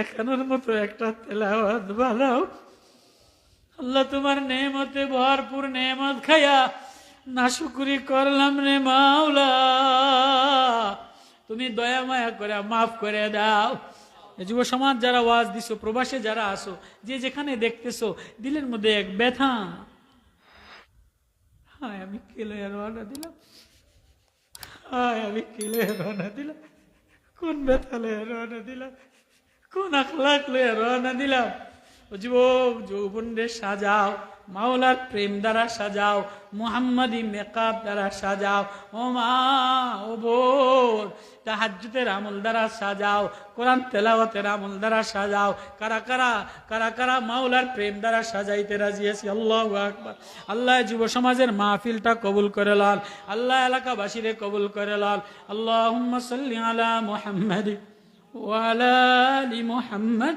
দেখানোর মতো একটা তেলাওয়াত, বানাও। আল্লাহ তোমার নেমতে ভরপুর নেমত খাইয়া না শুকুরি করলাম রে মাওলা। তুমি দয়া মায়া করে মাফ করে দাও। যুব সমাজ, যারা ওয়াজ দিছো, প্রবাসে যারা আসো যে যেখানে দেখতেছো, দিলের মধ্যে এক ব্যথা। হায়, আমি কেলে রওনা দিলাম। হায়, আমি কেলে রওনা দিলাম। কোন ব্যথা রওনা দিলাম? কোন আখলাক লয়ে রওনা দিলাম। যুবক যৌবনদের সাজাও, মাওলার প্রেম দ্বারা সাজাও, মুহাম্মাদি মেকআপ দ্বারা সাজাও, ও মা, ও বোন, তাহাজ্জুদের আমল দ্বারা সাজাও, কোরআন তেলাওয়াতের আমল দ্বারা সাজাও, কারা কারা কারা কারা মাওলার প্রেম দ্বারা সাজাইতে রাজি আছি, আল্লাহ আকবার। আল্লাহ যুব সমাজের মাহফিলটা কবুল করে লাল আল্লাহ এলাকাবাসীরে কবুল করে লাল আল্লাহ সাল্লি আলা মুহাম্মাদ। وعلى آل محمد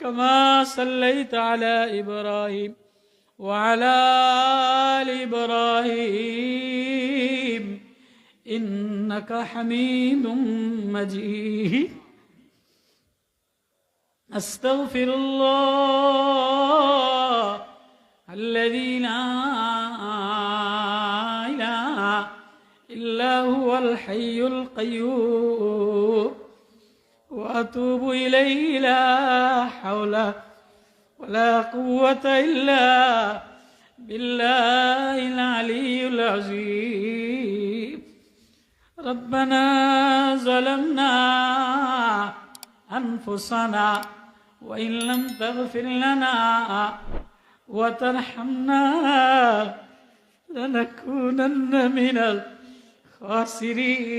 كما صليت على إبراهيم وعلى آل إبراهيم إنك حميد مجيد. أستغفر الله الذي لا إله إلا هو الحي القيوم. وأتوب إليه لا حول ولا قوة إلا بالله العلي العظيم. ربنا ظلمنا أنفسنا وإن لم تغفر لنا وترحمنا لنكونن من الخاسرين.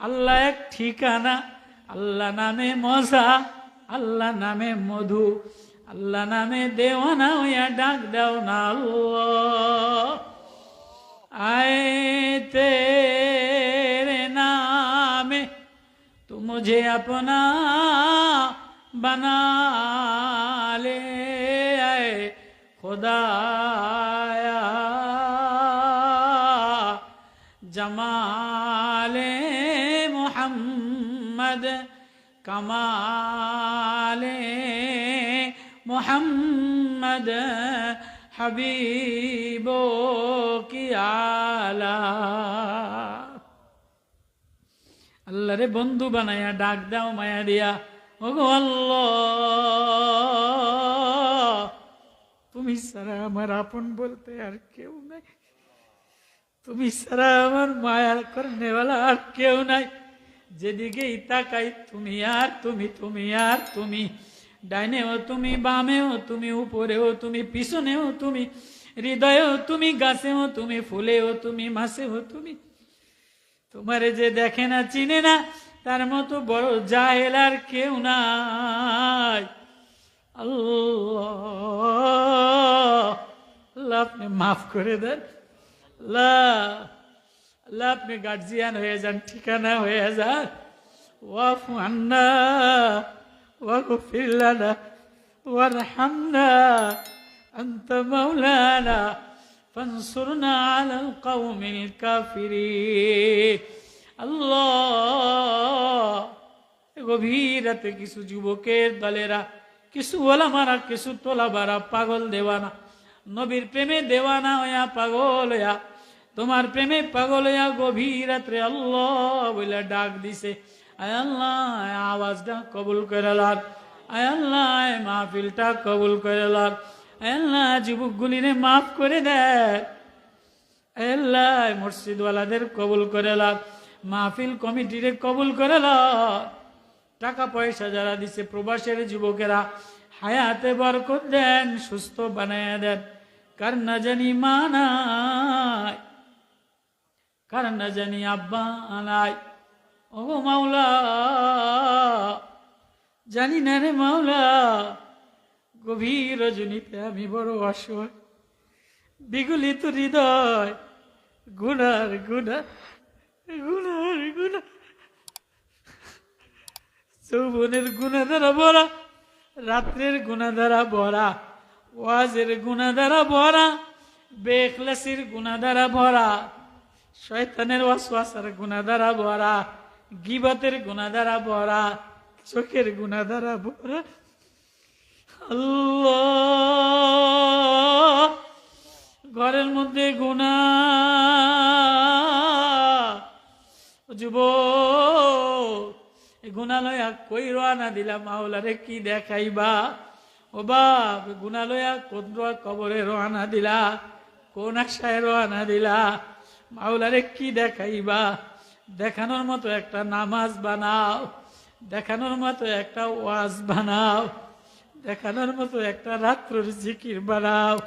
আল্লাহ এক ঠিকানা আল্লাহ নামে মজা আল্লাহ নামে মধু আল্লাহ নামে দেওয়ানা হইয়া ডাক দাও না আল্লাহ आए तेरे नाम तू मुझे अपना बना ले आए खुदाया जमाले احمد كما ال محمد حبيبو কি আলা। আল্লাহরে বন্ধু বানাইয়া ডাক দাও মায়া দিয়া। ওগো আল্লাহ, তুমি সারা আমার আপন বলতে আর কেউ নাই। তুমি সারা আমার মায়ার করনেওয়ালা আর কেউ নাই। যেদিকেই তাকাই, তুমি আর তুমি তুমি আর তুমি। ডাইনেও তুমি, বামেও তুমি, উপরেও তুমি, পিছনেও তুমি, হৃদয়েও তুমি, গাছেও তুমি, ফুলেও তুমি মাসেও তুমি। তোমারে যে দেখে না, চিনে না, তার মতো বড় জাহেল আর কেউ নাই। আল্লাহ, আপনি মাফ করে দেন। আল্লাহ। আল্লাহ আপনি গার্জিয়ান হয়ে যান ঠিকানা হয়ে যান ওয়াফ আন্না واغفر لنا وارحمنا أنت مولانا فانصرنا على القوم الكافرين الله গভীর রাতে কিছু যুবকের দলেরা কিছু ওলামারা কিছু তোলাবারা পাগল দেওয়ানা নবীর প্রেমে দেওয়ানা হইয়া পাগল হইয়া তোমার প্রেমে পাগল গভীর রাত্রে আল্লাহ বলে ডাক দিছে। আয় আল্লাহ আওয়াজটা কবুল করে লাগ আয় আল্লাহ মাহফিলটা কবুল করে লাগ আয় আল্লাহ, যুবকগুলিরে মাফ করে দেয় আল্লাহ মসজিদওয়ালাদের কবুল করে লাগ মাহফিল কমিটিরে কবুল করে লাগ টাকা পয়সা যারা দিছে প্রবাসের যুবকেরা, হায়াতে বরকত দেন, সুস্থ বানায় দেন। কার না জানি মা নাই কার না জানি আব্বা নাই। ও মাওলা, জানি না রে মাওলা, গভীর রজনীতে আমি বড় অসহায় বিগলিত হৃদয়, গুনার গুনা গুনার গুনা। যৌবনের গুণা দ্বারা ভরা, রাত্রের গুণা দ্বারা ভরা, ওয়াজের গুণা দ্বারা ভরা, বেখলাসির গুণা দ্বারা ভরা। শয়তানের ওয়াসওয়াসার গুণা দ্বারা ভরা গিবতের গুণা দ্বারা ভরা চোখের গুণা দ্বারা ভরা আল্লাহ, ঘরের মধ্যে গুণা যুব গুণালয়া কই রানা দিলাম মাওলারে কি দেখাইবা? ও বাপ গুণালয়া কোন কবরে রোয়ানা দিলা? কোন আশায় রোয়ানা দিলা? মাওলারে কি দেখাইবা? দেখানোর মতো একটা নামাজ বানাও। দেখানোর মতো একটা ওয়াজ বানাও। দেখানোর মতো একটা রাত্রর জিকির বানাও।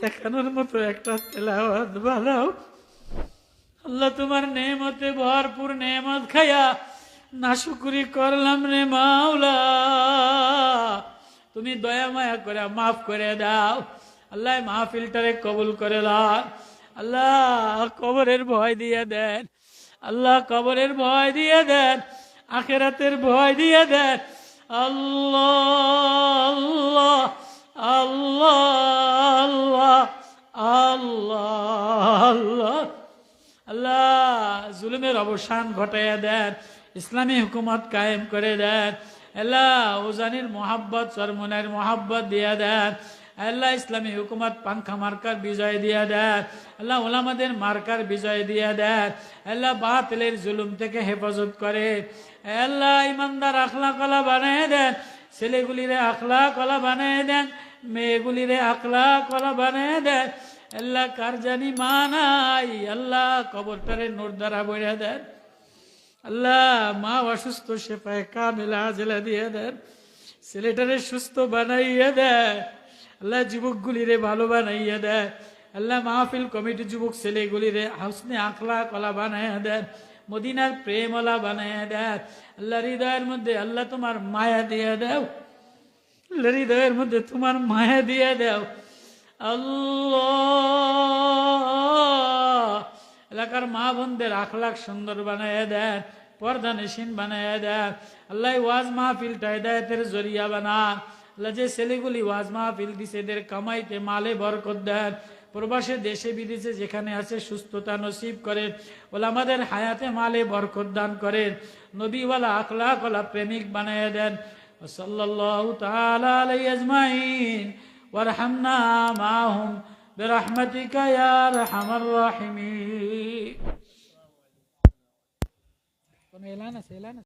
দেখানোর মতো একটা তেলাওয়াত বানাও। আল্লাহ তোমার নেমতে ভরপুর নেমত খায়া নাশুকুরি করলাম রে মাওলা। তুমি দয়া মায়া করে মাফ করে দাও। আল্লাহ মাহফিলটারে কবুল করে লাও আল্লাহ কবরের ভয় দিয়ে দেন। আল্লাহ কবরের ভয় দিয়ে দেন। আখেরাতের ভয় দিয়ে দেন। আল্লাহ আল্লাহ আল্লাহ আল্লাহ। আল্লাহ জুলুমের অবসান ঘটাইয়া দেন। ইসলামী হুকুমত কায়েম করে দেন। আল্লাহ ওজানির মোহাব্বত, চরমনের মোহাব্বত দিয়ে দেন। আল্লাহ ইসলামী হুকুমত পাঙ্খা মার্কার বিজয় দিয়ে দেন আল্লাহ ওলামাদের মার্কার বিজয় দিয়ে দেন আল্লাহ বাতিলের জুলুম থেকে হেফাজত করে। আল্লাহ ইমানদার আখলা কলা বানিয়ে দেন। ছেলেগুলিরে আখলা কলা বানিয়ে দেন। মেয়েগুলিরে আখলা কলা বানিয়ে দেন। আল্লাহ কার জানি মা নাই। আল্লাহ কবরটারে নোর দ্বারা বইয়া দেন। আল্লাহ মা অসুস্থ, সেপায় কামেলা জেলা দিয়ে দেন। ছেলেটারে সুস্থ বানাইয়া দেয় আল্লাহ যুবকগুলিরে ভালো বানাইয়া দেয়। আল্লাহ মাহফিল কমিটি যুবক ছেলেগুলিরে হাউসনে আখলা কলা বানাইয়া দেন মদিনার প্রেমলা বানাইয়া দেন আল্লাহ হৃদয়ের মধ্যে আল্লাহ তোমার মায়া দিয়ে দাও। আল্লাহ হৃদয়ের মধ্যে তোমার মায়া দিয়ে দাও। এলাকার মা বোনদের আখলাখ সুন্দর বানায় দেন পর্দা নিশিন বানায় দেন আল্লাহ ওয়াজ মাহফিলটা হেদায়তের জরিয়া বানান আল্লাহ যে ছেলেগুলি ওয়াজ মাহফিল দিছে এদের কামাইতে মালে বরকত দেন প্রবাসে দেশে বিদেশে যেখানে আছে সুস্থতা নসিব করেন বলে আমাদের হায়াতে মালে বরকত দান করেন নবীওয়ালা আখলাকওয়ালা প্রেমিক বানায় দেন সাল্লাল্লাহু তাআলা আলাইহি আজমাইন وارحمنا معهم برحمتك يا ارحم الراحمين